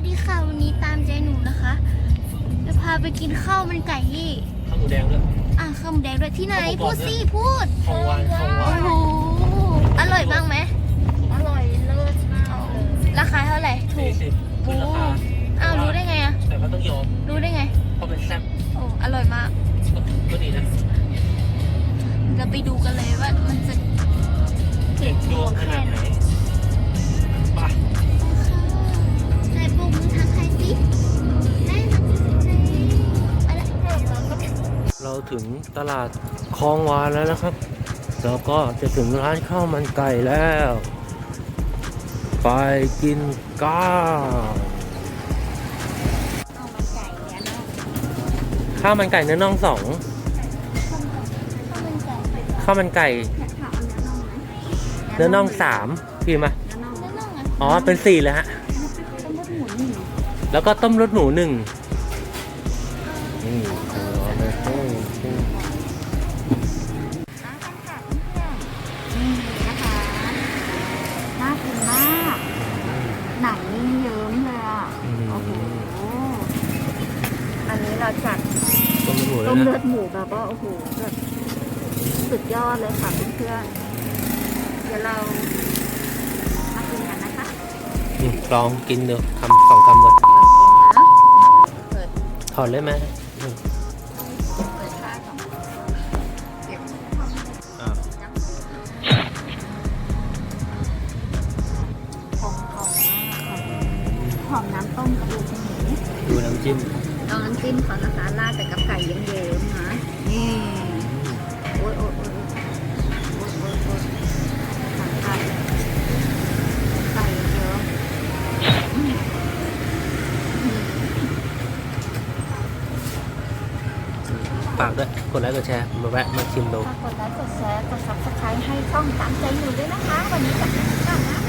วัสดีค่ะ วันนี้ตามใจหนูนะคะ จะพาไปกินข้าวมันไก่ที่ข้าวหมูแดงด้วยอ่างข้าวหมูแดงด้วยที่ไหนข้าวหมูกรพูอบดด้วยสิพูดของหวานของหวาโอ้นโหอร่อยบ้างไหมอร่อยเลิศมากเลยราคาเท่าไหร่ถูสี่กสิบขึ้นราคาอ้าวรู้ได้ไงอะแต่ก็ต้องยอมรู้ได้ไงเพราะเป็นแซ่บโอ้อร่อยมากก็ดีนะ เราไปดูกันเลยว่ามันจะ ถึงตลาดคลองวานแล้วนะครับแล้วก็จะถึงร้านข้าวมันไก่แล้ว ไปกินก้าวเอามันไก่เนี่ยเนาะข้าวมันไก่เนื้อน่องสองข้าวมันไก่ข้าวมันไก่เนี่ยถามเอาเนื้อน่องไหมเนื้อน่องสามพี่มาเนื้อน่องแล้วน้องอะอ๋อเป็นสี่เลยฮะต้มรสหมูหนึ่งแล้วก็ต้มรสหมูหนึ่งนี่ อันนี้เราจัดต้มรสหมูเลต้ยมเลืนะอดหมูแบบว่าโอ้โหแบบสุดยอดเลยค่ะเพื่อนๆเดี๋ยวเรามากินกันนะคะอืมลองกินดูคำสองคำก่อนลองกินนะเปิดถอดเลยไหมอืมเปิดค่าของเก็บอ่าหอมหอมมากหอมน้ำต้มกระดูกหมูดูน้ำจิ้ม ลองน้ำจิ้มก่อนนะคะราดแต่กับไก่เยิ้มๆนะนี่โอ๊ยโอ๊ยโอ๊ยโอ๊ยโอ๊ยโอ๊ยหนังไก่ไก่เยิ้มอืมอืมฝากด้วยกดไลค์กดแชร์มาแวะมาชิมดู ฝากกดไลค์กดแชร์กด subscribe ให้ช่องตามใจอยู่ด้วยนะคะ วันนี้กลับ